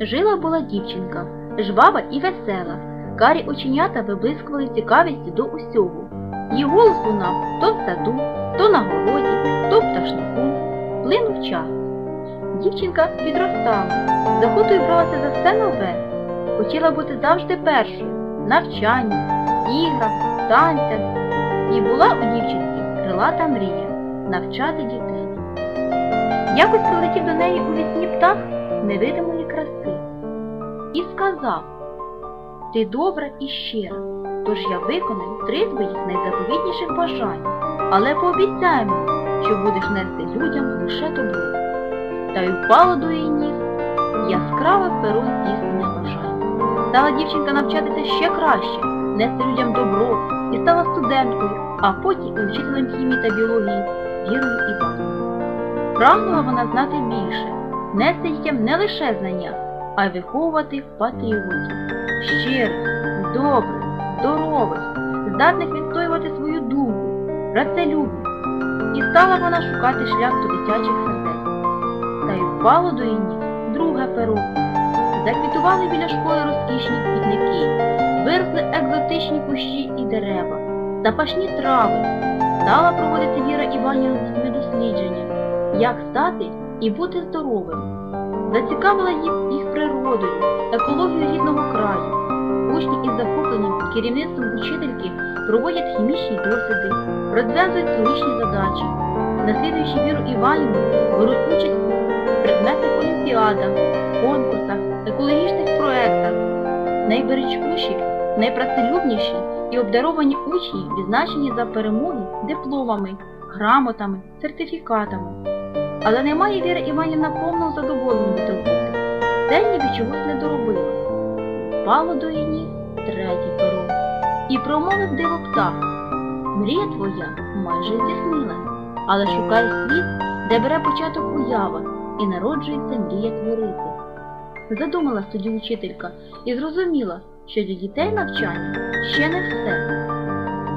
Жила була дівчинка, жвава і весела. Карі оченята виблискували цікавістю до усього. Її голос лунав то в саду, то на городі, то в пташнику. Плинув час. Дівчинка підростала, з охотою бралася за все нове. Хотіла бути завжди першою в навчанні, іграх, танцях. І була у дівчинки крилата мрія навчати дітей. Якось прилетів до неї у вісні птах невидимої краси і сказав Ти добра і щира, тож я виконаю три твоїх найзаповітніших бажань, але пообіцяй мені, що будеш нести людям лише добро. Та й впало до її ніг яскраве перо здійснене бажання. Стала дівчинка навчатися ще краще, нести людям добро і стала студенткою, а потім і вчителем хімії та біології Вірою Іванівною. Прагнула вона знати більше, нести дітям не лише знання, а виховувати патріотів, щирих, добрих, здорових, здатних відстоювати свою думку, працелюбних. І стала вона шукати шлях до дитячих сердець. Та й впало до її друге перо. Заквітували біля школи розкішні квітники, виросли екзотичні кущі і дерева, запашні трави. Стала проводити Віра Іванівна дослідження, як стати і бути здоровим. Зацікавила їх, природою, екологією рідного краю. Учні із захопленням під керівництвом учительки проводять хімічні досліди, розв'язують логічні задачі. Наслідуючи Віру Іванівну, беруть участь у предметних олімпіадах, конкурсах, екологічних проєктах. Найбережкуші, найпрацелюбніші і обдаровані учні відзначені за перемоги дипломами, грамотами, сертифікатами. Але немає Віра Іванівна повного задоволення від роботи. Це ніби чогось не доробила. Впало до її третє перо і промовив диво птах. Мрія твоя майже здійснилась, але шукай світ, де бере початок уява і народжується мрія творити. Задумалась тоді учителька і зрозуміла, що для дітей навчання ще не все.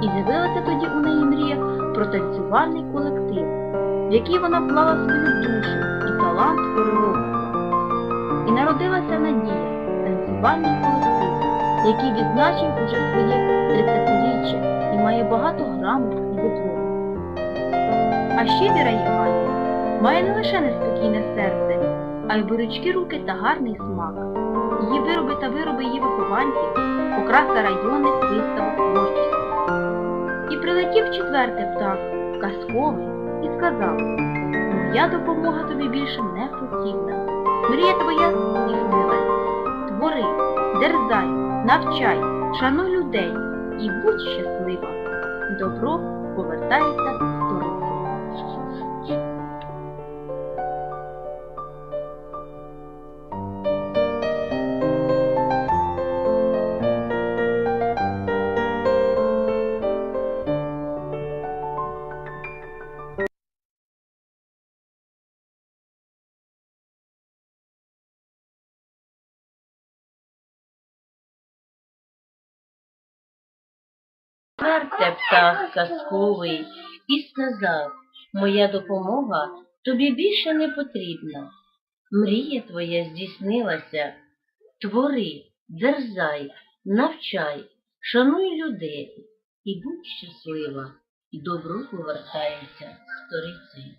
І з'явилася тоді у неї мрія про танцювальний колектив, в який вона вклала свою душу і талант хореографа. І народилася надія, танцювальний колектив, який відзначив уже своє 30-річчя і має багато грамот і дипломів. А ще Віра Євгенівна має не лише неспокійне серце, а й борючки руки та гарний смак. Її вироби та вироби її вихованців окраса районних виставок творчості. І прилетів четвертий птах, казковий, і сказав, моя допомога тобі більше не потрібна. Мрія твоя здійснилась. Твори, дерзай, навчай, шануй людей і будь щаслива. Добро повертається Серце птах казковий і сказав, моя допомога тобі більше не потрібна. Мрія твоя здійснилася. Твори, дерзай, навчай, шануй людей і будь щаслива, і добро повертається сторицею.